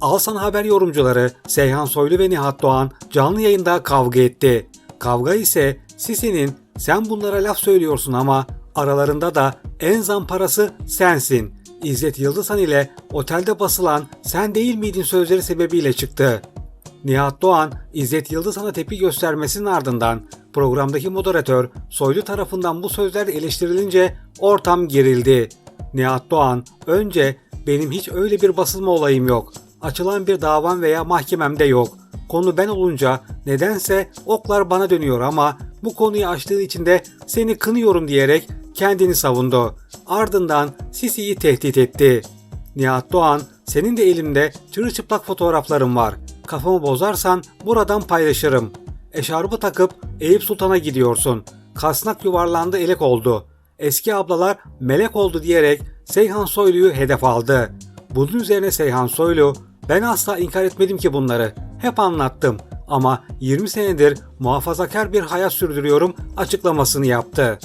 Alsan Haber yorumcuları Seyhan Soylu ve Nihat Doğan canlı yayında kavga etti. Kavga ise Sisi'nin sen bunlara laf söylüyorsun ama aralarında da en zamparası sensin. İzzet Yıldızhan ile otelde basılan sen değil miydin sözleri sebebiyle çıktı. Nihat Doğan, İzzet Yıldızhan'a tepki göstermesinin ardından programdaki moderatör Soylu tarafından bu sözler eleştirilince ortam gerildi. Nihat Doğan, önce benim hiç öyle bir basılma olayım yok. Açılan bir davam veya mahkememde yok. Konu ben olunca nedense oklar bana dönüyor ama bu konuyu açtığı için de seni kınıyorum diyerek kendini savundu. Ardından Sisi'yi tehdit etti. Nihat Doğan, senin de elimde çırılçıplak fotoğraflarım var. Kafamı bozarsan buradan paylaşırım. Eşarbı takıp Eyüp Sultan'a gidiyorsun. Kasnak yuvarlandı elek oldu. Eski ablalar melek oldu diyerek Seyhan Soylu'yu hedef aldı. Bunun üzerine Seyhan Soylu, ben asla inkar etmedim ki bunları. Hep anlattım ama 20 senedir muhafazakar bir hayat sürdürüyorum açıklamasını yaptı.